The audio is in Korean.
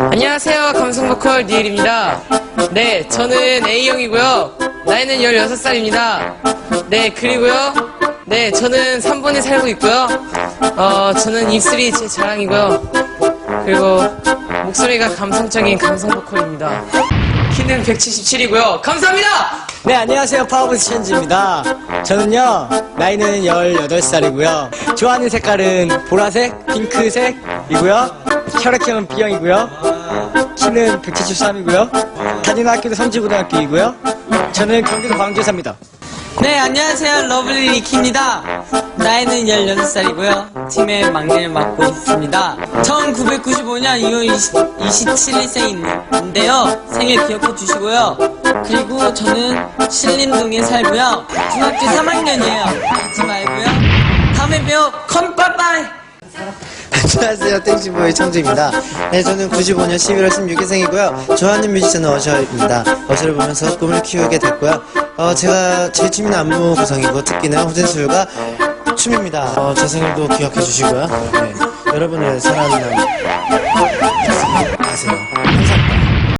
안녕하세요. 감성보컬 니엘입니다. 네, 저는 A형이고요. 나이는 16살입니다. 네, 그리고요. 네, 저는 3번에 살고 있고요. 어, 저는 입술이 제 자랑이고요. 그리고 목소리가 감성적인 감성보컬입니다. 키는 177이고요. 감사합니다! 네, 안녕하세요. 파워보스 천지입니다. 저는요, 나이는 18살이고요. 좋아하는 색깔은 보라색, 핑크색이고요. 혈액형은 B형이고요. 키는 173이고요. 다니는 학교도 성지고등학교이고요. 저는 경기도 광주에 삽니다. 네, 안녕하세요. 러블리 리키입니다. 나이는 16살이고요. 팀의 막내를 맡고 있습니다. 1995년 2월 27일생인데요. 생일 기억해 주시고요. 그리고 저는 신림동에 살고요. 중학교 3학년이에요. 잊지 말고요. 다음에 봬요. 컴 빠빠이! 안녕하세요. 땡시보이 청주입니다. 네, 저는 95년 11월 16일생이고요. 좋아하는 뮤지션은 어셔입니다. 어셔를 보면서 꿈을 키우게 됐고요. 어, 제가 제 취미는 안무 구성이고 특기는 호전수요가 춤입니다. 어, 제 생일도 기억해 주시고요. 네, 여러분을 사랑하는.